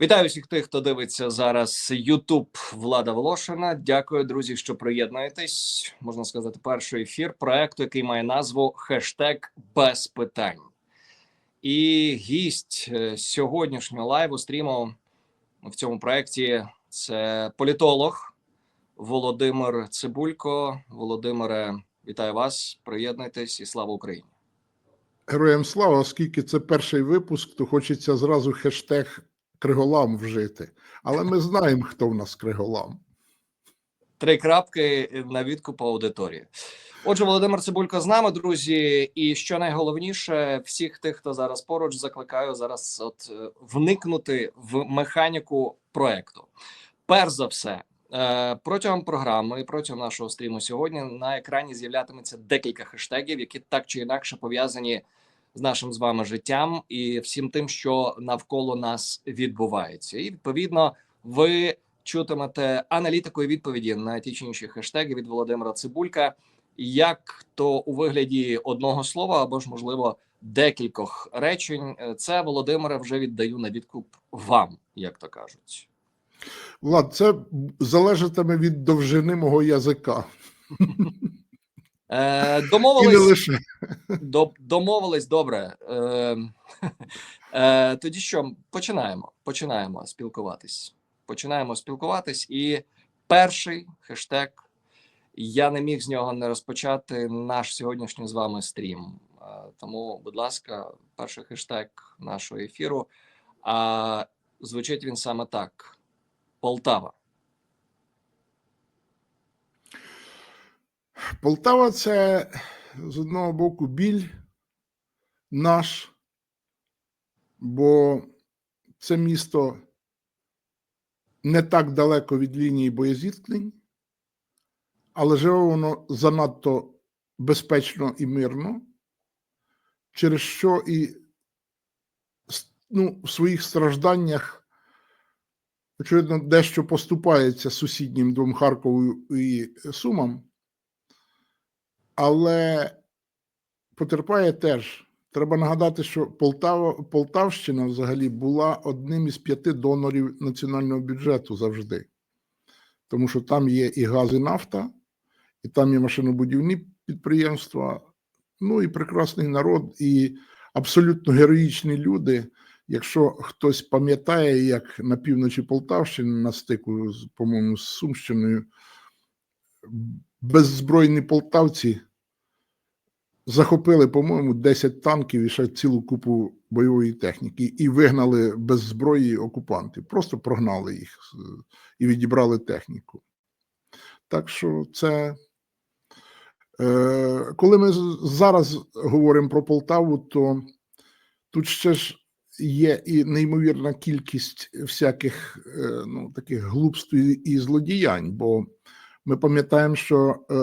Вітаю всіх тих, хто дивиться зараз YouTube Влада Волошина. Дякую, друзі, що приєднуєтесь. Можна сказати, перший ефір проекту, який має назву хештег без питань. І гість е, сьогоднішнього лайву стріму в цьому проекті це політолог Володимир Цибулько. Володимире, вітаю вас. Приєднуйтесь і слава Україні. Героям слава, оскільки це перший випуск, то хочеться зразу хештег Криголам вжити. Але ми знаємо, хто в нас Криголам. Три крапки на відкуп аудиторії. Отже, Володимир Цибулько з нами, друзі. І що найголовніше, всіх тих, хто зараз поруч, закликаю зараз от е, вникнути в механіку проекту. Перш за все, е, протягом програми і протягом нашого стріму сьогодні на екрані з'являтиметься декілька хештегів, які так чи інакше пов'язані з нашим з вами життям і всім тим, що навколо нас відбувається. І відповідно ви чутимете аналітику і відповіді на ті чи інші хештеги від Володимира Цибулька, як то у вигляді одного слова або ж можливо декількох речень. Це Володимире вже віддаю на відкуп вам, як то кажуть. Влад, це залежатиме від довжини мого язика. Е, І не лише. До, домовились добре. Е, е, тоді що починаємо? Починаємо спілкуватись. Починаємо спілкуватись. І перший хештег я не міг з нього не розпочати наш сьогоднішній з вами стрім. Е, тому, будь ласка, перший хештег нашого ефіру. А звучить він саме так: Полтава. Полтава це з одного боку біль наш, бо це місто не так далеко від лінії боєзіткнень, але живе воно занадто безпечно і мирно, через що і ну, в своїх стражданнях, очевидно, дещо поступається сусіднім двом Харкову і Сумам але потерпає теж. Треба нагадати, що Полтава, Полтавщина взагалі була одним із п'яти донорів національного бюджету завжди. Тому що там є і газ, і нафта, і там є машинобудівні підприємства, ну і прекрасний народ, і абсолютно героїчні люди. Якщо хтось пам'ятає, як на півночі Полтавщини на стику, по-моєму, з Сумщиною, беззбройні полтавці захопили, по-моєму, 10 танків і ще цілу купу бойової техніки і вигнали без зброї окупантів. Просто прогнали їх і відібрали техніку. Так що це. Е, коли ми зараз говоримо про Полтаву, то тут ще ж є і неймовірна кількість всяких е, ну, таких глупств і, злодіянь, бо ми пам'ятаємо, що е,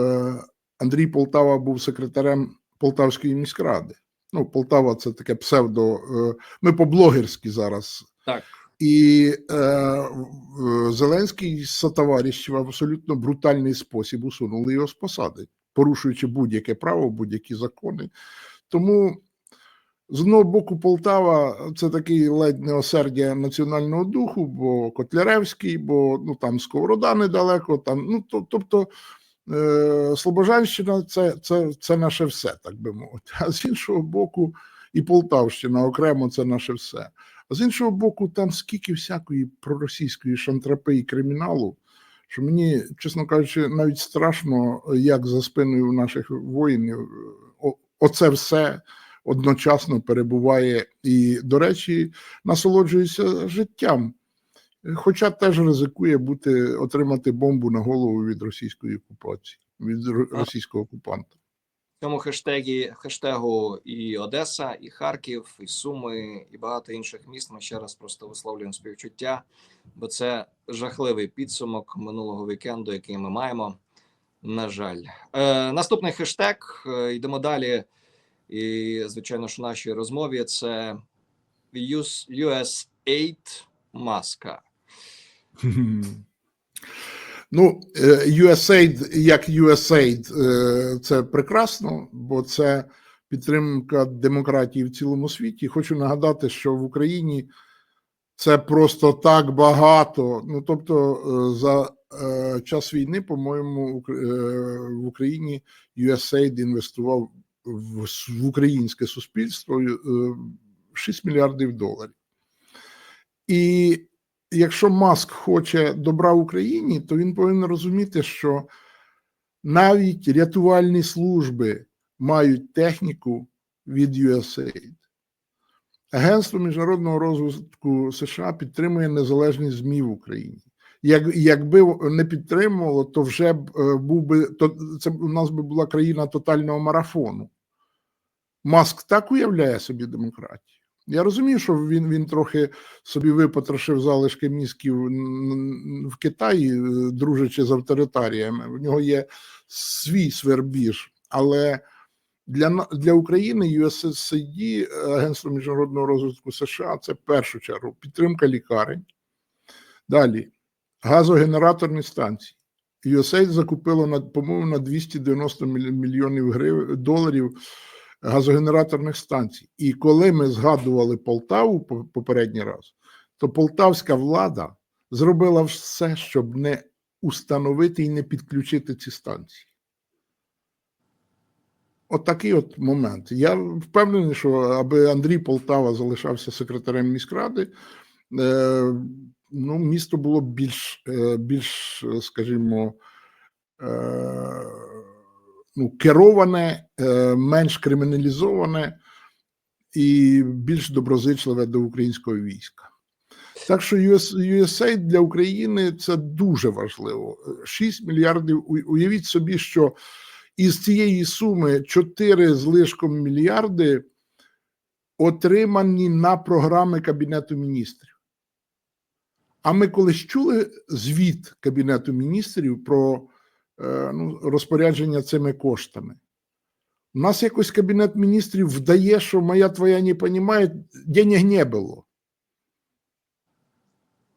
Андрій Полтава був секретарем Полтавської міськради. Ну, Полтава це таке псевдо. Е, ми по-блогерськи зараз. Так. І е, Зеленський з сотоварищів в абсолютно брутальний спосіб усунули його з посади, порушуючи будь-яке право, будь-які закони. Тому з одного боку, Полтава це такий ледь не осердя національного духу, бо Котляревський, бо ну там Сковорода недалеко. Там ну то, тобто Слобожанщина це, це, це наше все, так би мовити. А з іншого боку, і Полтавщина окремо це наше все. А з іншого боку, там скільки всякої проросійської шантрапи і криміналу, що мені, чесно кажучи, навіть страшно, як за спиною наших воїнів оце все одночасно перебуває і, до речі, насолоджується життям. Хоча теж ризикує бути отримати бомбу на голову від російської окупації, від російського окупанта. В цьому хештегі хештегу і Одеса, і Харків, і Суми, і багато інших міст. Ми ще раз просто висловлюємо співчуття, бо це жахливий підсумок минулого вікенду, який ми маємо. На жаль, е, наступний хештег. Е, йдемо далі. І, звичайно ж, в нашій розмові це US, маска. Ну, е, USAID як USAID е, це прекрасно, бо це підтримка демократії в цілому світі. Хочу нагадати, що в Україні Це просто так багато. Ну тобто, е, за час війни, по-моєму, в Україні USAID інвестував в, українське суспільство е, 6 мільярдів доларів. І якщо Маск хоче добра Україні, то він повинен розуміти, що навіть рятувальні служби мають техніку від USAID. Агентство міжнародного розвитку США підтримує незалежність ЗМІ в Україні. Як, якби не підтримувало, то вже б е, був би то це у нас би була країна тотального марафону. Маск так уявляє собі демократію. Я розумію, що він, він трохи собі випотрошив залишки мізків в Китаї, е, дружачи з авторитаріями. В нього є свій свербіж, але для, для України USAID, Агентство міжнародного розвитку США, це в першу чергу підтримка лікарень. Далі газогенераторні станції. USAID закупило на, по-моєму, на 290 мільйонів гривень доларів газогенераторних станцій. І коли ми згадували Полтаву по- попередній раз, то полтавська влада зробила все, щоб не установити і не підключити ці станції. От от момент. Я впевнений, що аби Андрій Полтава залишався секретарем міськради, е, ну, місто було б більш, е, більш скажімо, е, ну, кероване, е, менш криміналізоване і більш доброзичливе до українського війська. Так що US, USAID для України це дуже важливо. 6 мільярдів. Уявіть собі, що із цієї суми 4 з лишком мільярди отримані на програми Кабінету міністрів. А ми колись чули звіт Кабінету міністрів про ну, розпорядження цими коштами. У нас якось Кабінет міністрів вдає, що моя твоя не понімає, денег не було.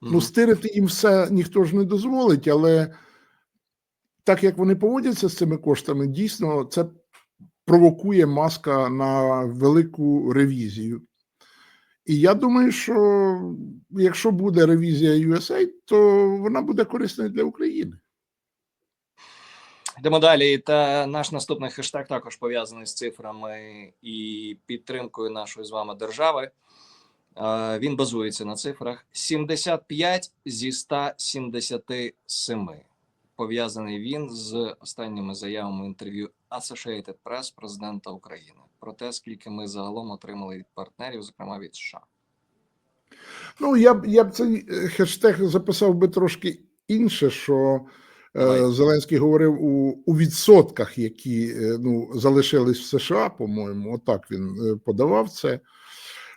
Ну, стирити їм все ніхто ж не дозволить, але так як вони поводяться з цими коштами, дійсно це провокує маска на велику ревізію. І я думаю, що якщо буде ревізія USAID, то вона буде корисною для України. Йдемо далі. Та наш наступний хештег також пов'язаний з цифрами і підтримкою нашої з вами держави. Він базується на цифрах 75 зі 177. Пов'язаний він з останніми заявами інтерв'ю Associated Press президента України про те, скільки ми загалом отримали від партнерів, зокрема від США. Ну, я б я б цей е, хештег записав би трошки інше, що. Зеленський говорив у, у відсотках, які е, ну, залишились в США, по-моєму, отак він е, подавав це.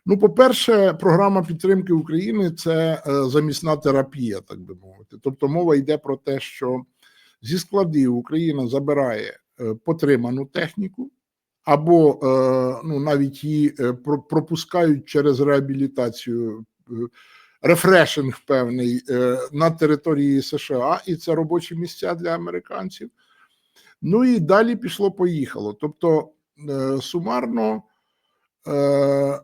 Ну, по-перше, програма підтримки України це е, замісна терапія, так би мовити. Тобто мова йде про те, що зі складів Україна забирає е, потриману техніку, або е, ну, навіть її е, пропускають через реабілітацію, е, рефрешинг певний е, на території США, і це робочі місця для американців. Ну і далі пішло-поїхало. Тобто, е, сумарно, е,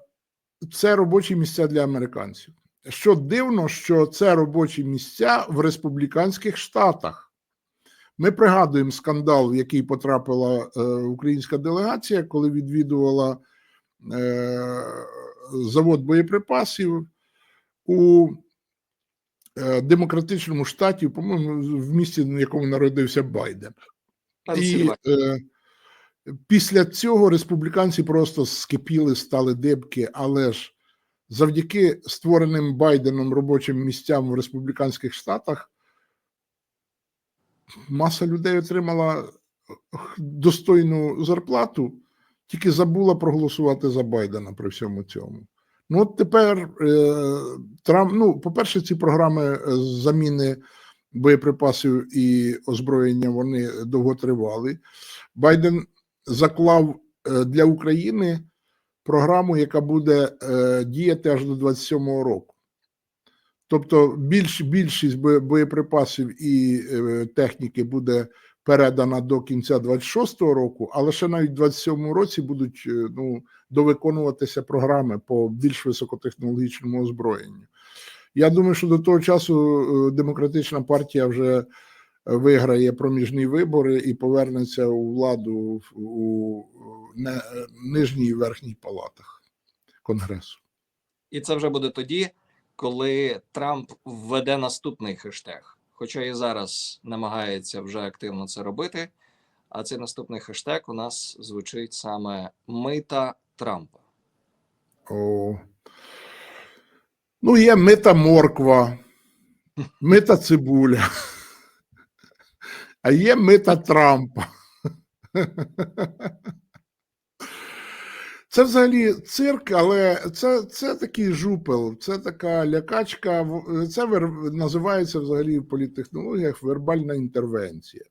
це робочі місця для американців. Що дивно, що це робочі місця в республіканських штатах. Ми пригадуємо скандал, в який потрапила українська делегація, коли відвідувала завод боєприпасів у е, демократичному штаті, по-моєму, в місті, в якому народився Байден. І е, після цього республіканці просто скипіли, стали дибки, але ж завдяки створеним Байденом робочим місцям в республіканських штатах маса людей отримала достойну зарплату, тільки забула проголосувати за Байдена при всьому цьому. Ну, от тепер е, Трамп, ну, по-перше, ці програми е, заміни боєприпасів і озброєння вони довготривали. Байден заклав е, для України програму, яка буде діяти аж до 27-го року. Тобто більш, більшість боєприпасів і техніки буде передана до кінця 26-го року, але ще навіть в 27-му році будуть е, ну, довиконуватися програми по більш високотехнологічному озброєнню. Я думаю, що до того часу е, демократична партія вже виграє проміжні вибори і повернеться у владу у нижній і верхній палатах Конгресу. І це вже буде тоді, коли Трамп введе наступний хештег. Хоча і зараз намагається вже активно це робити. А цей наступний хештег у нас звучить саме мита Трампа. О. Ну, є мита морква, мита цибуля, а є мита Трампа. Це взагалі цирк, але це, це такий жупел, це така лякачка. Це вер- називається взагалі в політтехнологіях вербальна інтервенція.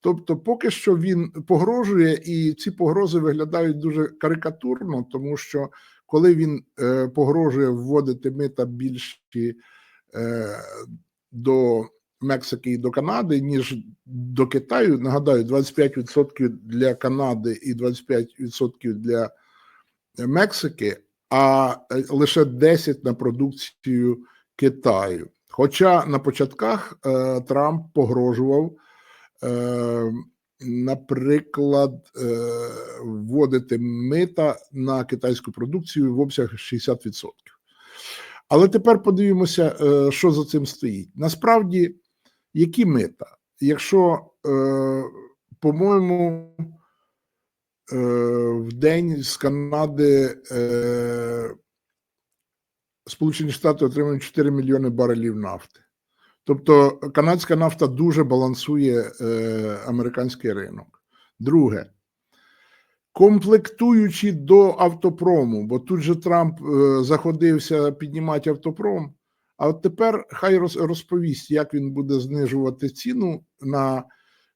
Тобто, поки що він погрожує, і ці погрози виглядають дуже карикатурно, тому що коли він е, погрожує вводити мита більші е, до Мексики і до Канади, ніж до Китаю. Нагадаю, 25% для Канади і 25% для Мексики, а е, лише 10% на продукцію Китаю. Хоча на початках е, Трамп погрожував, е, наприклад, е, вводити мита на китайську продукцію в обсяг 60%. Але тепер подивимося, е, що за цим стоїть. Насправді, які мита? Якщо, е, по-моєму, е, в день з Канади е, Сполучені Штати отримують 4 мільйони барелів нафти. Тобто канадська нафта дуже балансує американський ринок. Друге, комплектуючи до автопрому, бо тут же Трамп заходився піднімати автопром. А от тепер хай розповість, як він буде знижувати ціну на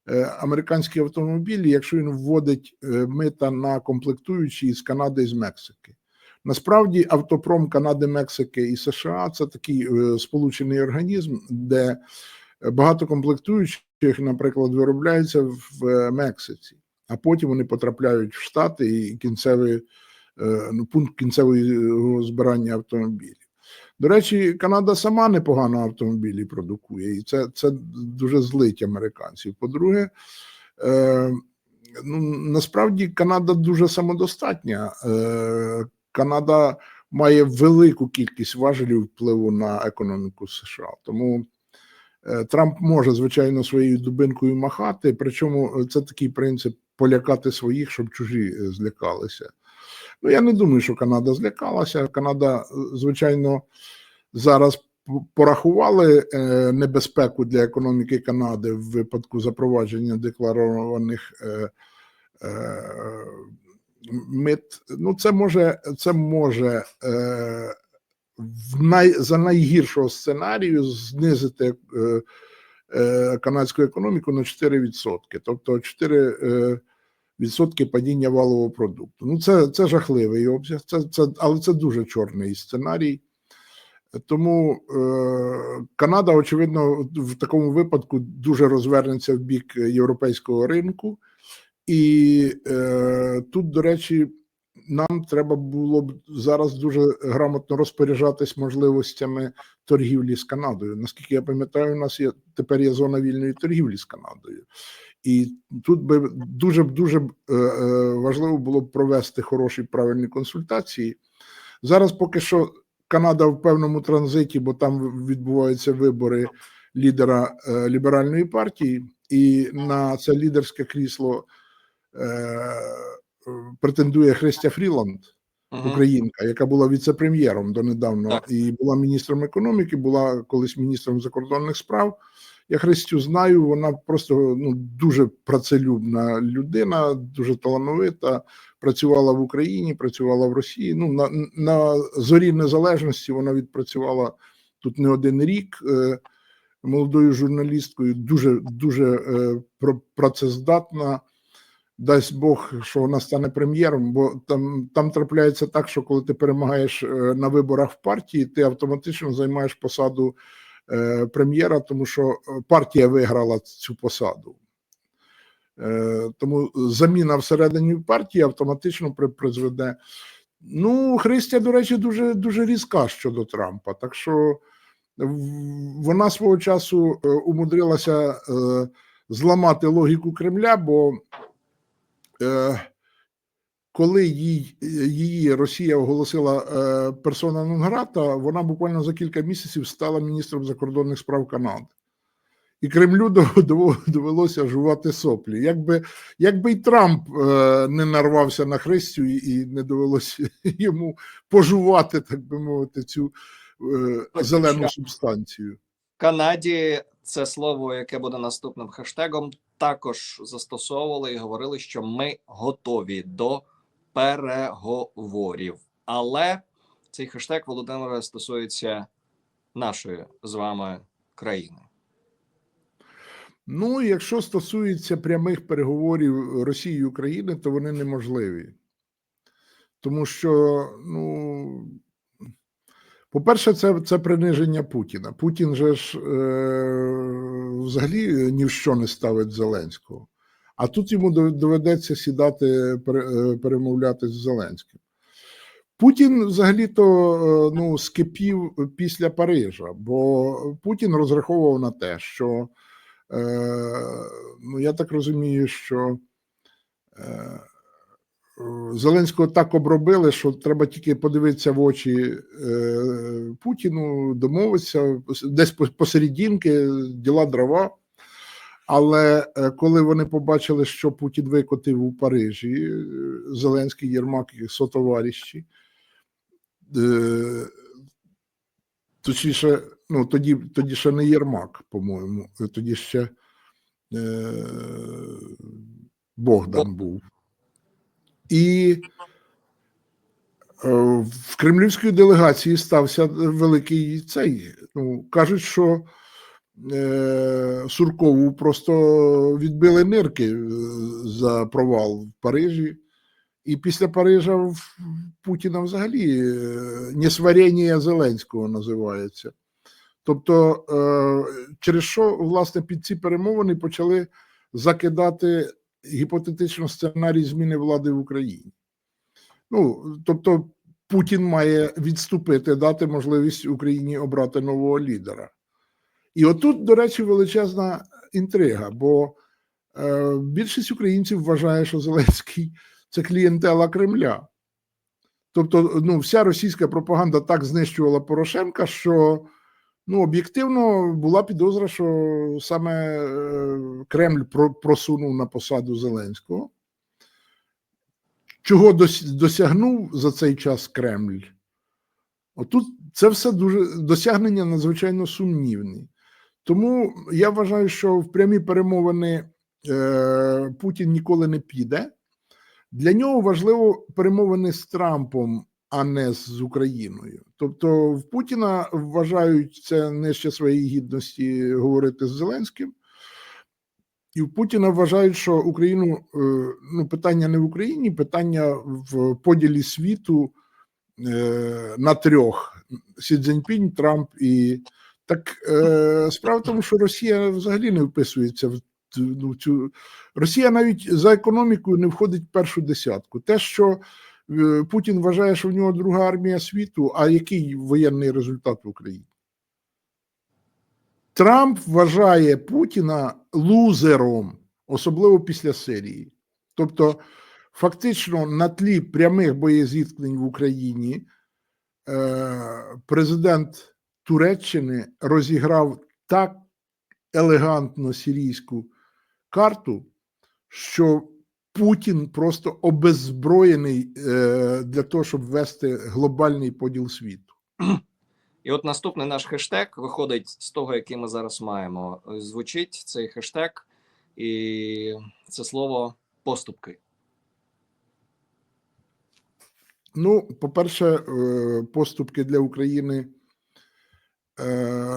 е, американські автомобілі, якщо він вводить е, мита на комплектуючі з Канади і з Мексики. Насправді, автопром Канади, Мексики і США це такий е, сполучений організм, де багато комплектуючих, наприклад, виробляються в Мексиці, а потім вони потрапляють в Штати і кінцевий ну, пункт кінцевого збирання автомобілів. До речі, Канада сама непогано автомобілі продукує, і це, це дуже злить американців. По-друге, е, ну, насправді Канада дуже самодостатня. Е, Канада має велику кількість важелів впливу на економіку США. Тому е, Трамп може, звичайно, своєю дубинкою махати. Причому це такий принцип полякати своїх, щоб чужі е, злякалися. Ну, я не думаю, що Канада злякалася. Канада, е, звичайно, зараз порахували е, небезпеку для економіки Канади в випадку запровадження декларованих е, мит. Ну, це може, це може в най, за найгіршого сценарію знизити канадську економіку на 4%. Тобто 4 е, відсотки падіння валового продукту. Ну, це, це жахливий обсяг, це, це, але це дуже чорний сценарій. Тому е, Канада, очевидно, в такому випадку дуже розвернеться в бік європейського ринку. І е, тут, до речі, нам треба було б зараз дуже грамотно розпоряджатись можливостями торгівлі з Канадою. Наскільки я пам'ятаю, у нас є тепер є зона вільної торгівлі з Канадою. І тут би дуже дуже е, е, важливо було б провести хороші правильні консультації. Зараз поки що Канада в певному транзиті, бо там відбуваються вибори лідера е, ліберальної партії, і на це лідерське крісло претендує Христя Фріланд, українка, яка була віце-прем'єром донедавна і була міністром економіки, була колись міністром закордонних справ. Я Христю знаю, вона просто ну, дуже працелюбна людина, дуже талановита. Працювала в Україні, працювала в Росії. Ну на, на зорі незалежності вона відпрацювала тут не один рік. Е, молодою журналісткою, дуже дуже е, працездатна. Дасть Бог, що вона стане прем'єром, бо там, там трапляється так, що коли ти перемагаєш е, на виборах в партії, ти автоматично займаєш посаду прем'єра, тому що е, партія виграла цю посаду. Е, тому заміна всередині партії автоматично призведе Ну, Христя, до речі, дуже, дуже різка щодо Трампа. Так що вона свого часу е, умудрилася е, зламати логіку Кремля, бо е, коли їй, її Росія оголосила е, персона нон-грата, вона буквально за кілька місяців стала міністром закордонних справ Канади. І Кремлю дов- дов- довелося жувати соплі. Якби, якби й Трамп е, не нарвався на Христю і, і не довелося йому пожувати, так би мовити, цю е, зелену субстанцію. Канаді це слово, яке буде наступним хештегом, також застосовували і говорили, що ми готові до переговорів. Але цей хештег Володимира стосується нашої з вами країни. Ну, якщо стосується прямих переговорів Росії і України, то вони неможливі. Тому що, ну, по-перше, це, це приниження Путіна. Путін же ж е, взагалі ні в що не ставить Зеленського. А тут йому доведеться сідати е, перемовляти з Зеленським. Путін взагалі-то е, ну, скипів після Парижа, бо Путін розраховував на те, що Е, ну, я так розумію, що Зеленського так обробили, що треба тільки подивитися в очі Путіну, домовитися, десь по- посередінки, діла дрова. Але е, коли вони побачили, що Путін викотив у Парижі, е, Зеленський Єрмак і сотовариші, е, точніше, ну тоді, тоді ще не Єрмак, по-моєму, тоді ще е, Богдан був. І в кремлівської делегації стався великий цей. Ну, кажуть, що Суркову просто відбили нирки е, за провал в Парижі. І після Парижа в Путіна взагалі е, несварення Зеленського називається. Тобто, е, через що, власне, під ці перемовини почали закидати гіпотетично сценарій зміни влади в Україні. Ну, тобто, Путін має відступити, дати можливість Україні обрати нового лідера. І отут, до речі, величезна інтрига, бо е, більшість українців вважає, що Зеленський це клієнтела Кремля. Тобто, ну, вся російська пропаганда так знищувала Порошенка, що ну, об'єктивно була підозра, що саме е, Кремль про- просунув на посаду Зеленського. Чого досягнув за цей час Кремль? Отут це все дуже досягнення надзвичайно сумнівні. Тому я вважаю, що в прямі перемовини е, Путін ніколи не піде. Для нього важливо перемовини з Трампом, а не з Україною. Тобто, в Путіна вважають це нижче своєї гідності говорити з Зеленським. І в Путіна вважають, що Україну е, ну питання не в Україні, питання в поділі світу е, на трьох: Сі Цзіньпінь, Трамп і так е, справа в тому, що Росія взагалі не вписується в ну, цю Росія навіть за економікою не входить в першу десятку. Те, що е, Путін вважає, що в нього друга армія світу, а який воєнний результат в Україні? Трамп вважає Путіна лузером, особливо після Сирії. Тобто, фактично, на тлі прямих боєзіткнень в Україні е, президент Туреччини розіграв так елегантно сирійську карту, що Путін просто обеззброєний е, для того, щоб ввести глобальний поділ світу. І от наступний наш хештег виходить з того, який ми зараз маємо. Звучить цей хештег, і це слово поступки. Ну, по-перше, е, поступки для України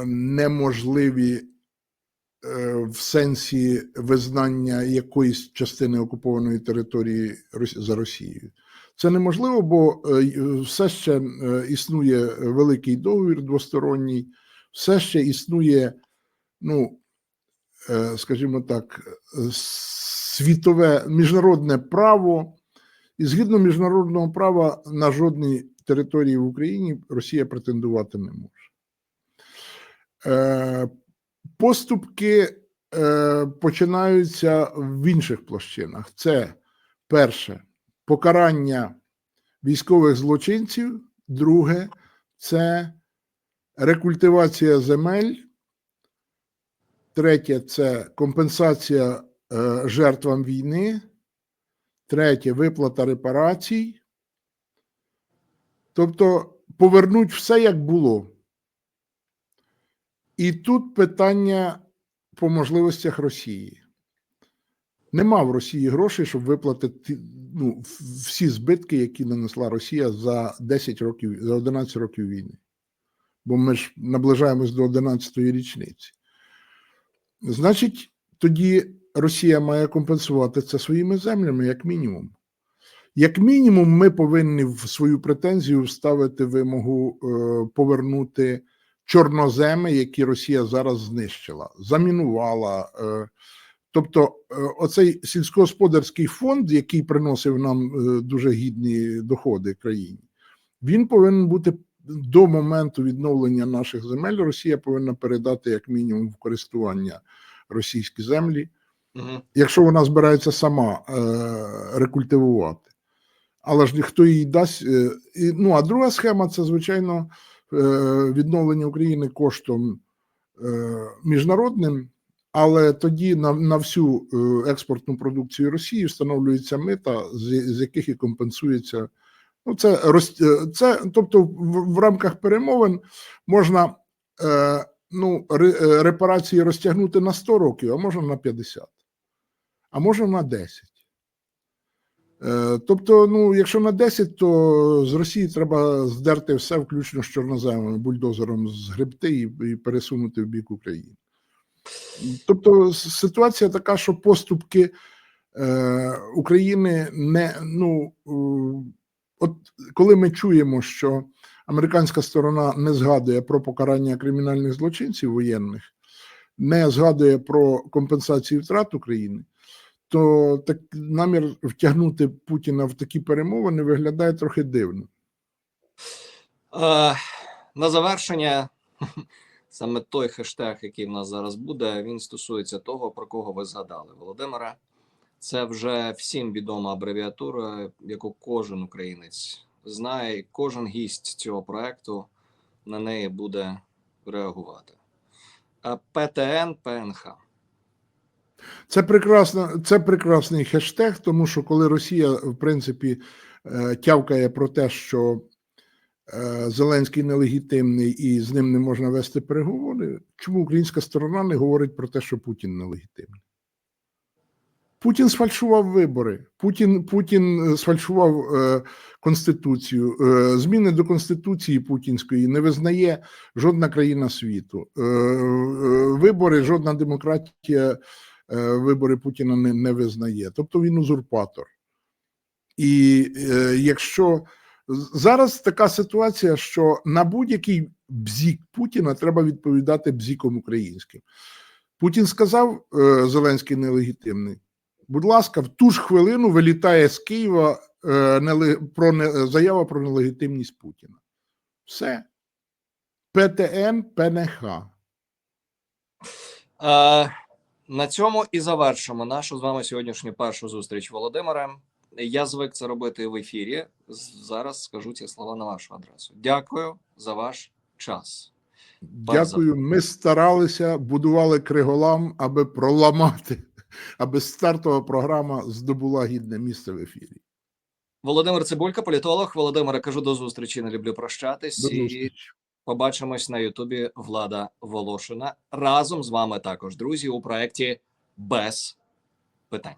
неможливі е, в сенсі визнання якоїсь частини окупованої території за Росією. Це неможливо, бо е, все ще е, існує великий договір двосторонній, все ще існує, ну, е, скажімо так, е, світове міжнародне право, І згідно міжнародного права на жодній території в Україні Росія претендувати не може. Е, поступки е, починаються в інших площинах. Це перше покарання військових злочинців, друге це рекультивація земель, третє це компенсація е, жертвам війни, третє виплата репарацій. Тобто повернуть все як було. І тут питання по можливостях Росії. Нема в Росії грошей, щоб виплатити ну, всі збитки, які нанесла Росія за 10 років, за 11 років війни. Бо ми ж наближаємось до 11-ї річниці. Значить, тоді Росія має компенсувати це своїми землями, як мінімум. Як мінімум, ми повинні в свою претензію вставити вимогу е, повернути чорноземи, які Росія зараз знищила, замінувала. Е, тобто, е, оцей сільськогосподарський фонд, який приносив нам е, дуже гідні доходи країні, він повинен бути до моменту відновлення наших земель. Росія повинна передати як мінімум в користування російські землі Угу. якщо вона збирається сама рекультивувати. Але ж ніхто їй дасть. Ну, а друга схема це, звичайно, відновлення України коштом е, міжнародним, але тоді на, на всю е, експортну продукцію Росії встановлюється мита, з, з яких і компенсується. Ну, це, е, це тобто, в, в рамках перемовин можна е, ну, е, репарації розтягнути на 100 років, а можна на 50 а може на 10. Е, Тобто, ну, якщо на 10, то з Росії треба здерти все, включно з чорноземами, бульдозером згребти і, і пересунути в бік України. Тобто, ситуація така, що поступки е, України не ну, от коли ми чуємо, що американська сторона не згадує про покарання кримінальних злочинців воєнних, не згадує про компенсацію втрат України, то так намір втягнути Путіна в такі перемовини виглядає трохи дивно. На завершення, саме той хештег, який в нас зараз буде, він стосується того, про кого ви згадали, Володимира. Це вже всім відома абревіатура, яку кожен українець знає, кожен гість цього проекту на неї буде реагувати. ПТН ПНХ. Це прекрасно, це прекрасний хештег, тому що коли Росія, в принципі, е, тявкає про те, що е, Зеленський нелегітимний і з ним не можна вести переговори, чому українська сторона не говорить про те, що Путін нелегітимний? Путін сфальшував вибори, Путін, Путін е, сфальшував е, конституцію. Е, зміни до конституції путінської не визнає жодна країна світу. Е, е, вибори, жодна демократія вибори Путіна не, не визнає. Тобто він узурпатор. І е, якщо зараз така ситуація, що на будь-який бзік Путіна треба відповідати бзіком українським. Путін сказав, е, Зеленський нелегітимний. Будь ласка, в ту ж хвилину вилітає з Києва е, неле- про не, заява про нелегітимність Путіна. Все. ПТН ПНХ. Е, на цьому і завершимо нашу з вами сьогоднішню першу зустріч Володимире. Я звик це робити в ефірі. Зараз скажу ці слова на вашу адресу. Дякую за ваш час. Дякую. Ми старалися, будували криголам, аби проламати, аби стартова програма здобула гідне місце в ефірі. Володимир Цибулька, політолог. Володимире, кажу до зустрічі. Не люблю прощатись. До зустрічі. Побачимось на Ютубі Влада Волошина разом з вами також, друзі, у проєкті без питань.